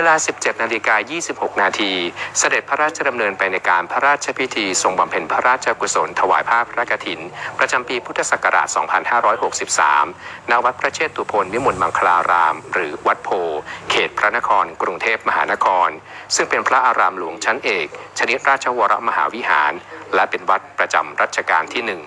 เวลา 17 นาฬิกา 26 นาที เสด็จพระราชดำเนินไปในการพระราชพิธีทรงบำเพ็ญพระราชกุศลถวายผ้าพพระกฐิน ประจำปีพุทธศักราช 2563 ณ วัดพระเชษฐุพนวิมลมังคลาราม หรือวัดโพ เขตพระนคร กรุงเทพมหานคร ซึ่งเป็นพระอารามหลวงชั้นเอก ชนิดราชวรมหาวิหาร และเป็นวัดประจำรัชกาลที่หนึ่ง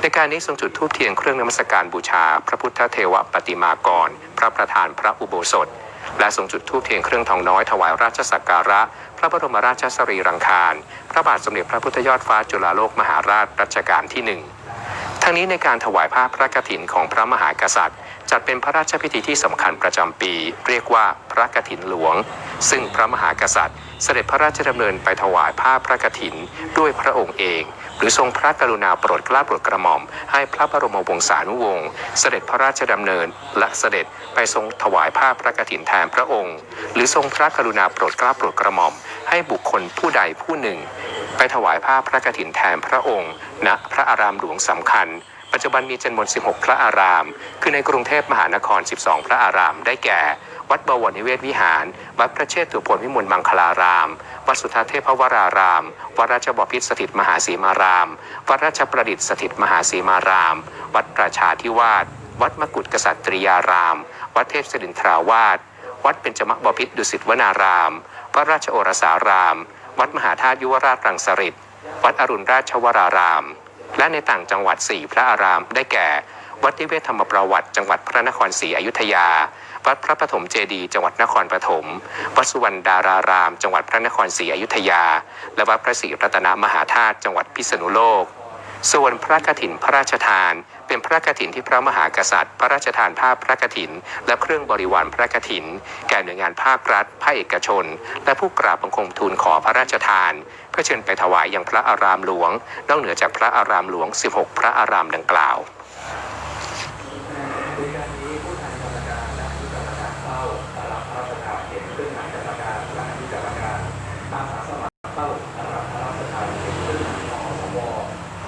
ในการนี้ทรงจุดธูปเทียนเครื่องนมัสการบูชา พระพุทธเทวปฏิมากร พระประธานพระอุโบสถ และทรงจุดธูปเทียนเครื่องทองน้อยถวายราชสักการะ พระบรมราชสรีรังคาร พระบาทสมเด็จพระพุทธยอดฟ้าจุฬาโลกมหาราชรัชกาลที่หนึ่งทั้งนี้ในการถวายผ้าพระกฐินของพระมหากษัตริย์ จัดเป็นพระราชพิธีที่สำคัญประจำปี เรียกว่าพระกฐินหลวง ซึ่งพระมหากษัตริย์ เสด็จพระราชดำเนินไปถวายผ้าพระกฐินด้วยพระองค์เอง หรือทรงพระกรุณาโปรดเกล้าโปรดกระหม่อม ให้พระบรมวงศานุวงศ์เสด็จพระราชดำเนิน และเสด็จไปทรงถวายผ้าพระกฐินแทนพระองค์ หรือทรงพระกรุณาโปรดเกล้าโปรดกระหม่อม ให้บุคคลผู้ใดผู้หนึ่ง ไปถวายผ้าพระกฐินแทนพระองค์ณพระอารามหลวงสำคัญ ปัจจุบันมีจำนวน 16 พระอาราม คือในกรุงเทพมหานคร 12 พระอาราม ได้แก่ วัดบวรนิเวศวิหาร วัดพระเชษฐุพนวิมลมังคลาราม วัดสุทัศน์เทพวราราม วัดราชบพิตรสถิตมหาสีมาราม วัดราชประดิษฐ์สถิตมหาสีมาราม วัดประชาธิวาส วัดมกุฏกษัตริยาราม วัดเทพศิรินทราวาส วัดเบญจมบพิตรดุสิตวนาราม วัดราชโอรสาราม วัดมหาธาตุยุวราชรังสฤษวัดอรุณราชวราราม และในต่างจังหวัด 4 พระอาราม ได้แก่ วัดนิเวศธรรมประวัติ จังหวัดพระนครศรีอยุธยา วัดพระปฐมเจดี จังหวัดนครปฐม วัดสุวรรณดาราราม จังหวัดพระนครศรีอยุธยา และวัดพระศรีรัตนมหาธาตุ จังหวัดพิษณุโลก ส่วนพระกฐินพระราชทาน เป็นพระกฐินที่พระมหากษัตริย์ พระราชทานผ้าพระกฐิน และเครื่องบริวารพระกฐิน แก่หน่วยงานภาครัฐภาคเอกชน และผู้กราบบังคมทูลขอพระราชทาน เพื่อเชิญไปถวายยังพระอารามหลวง นอกเหนือจากพระอารามหลวง 16 พระอารามดังกล่าว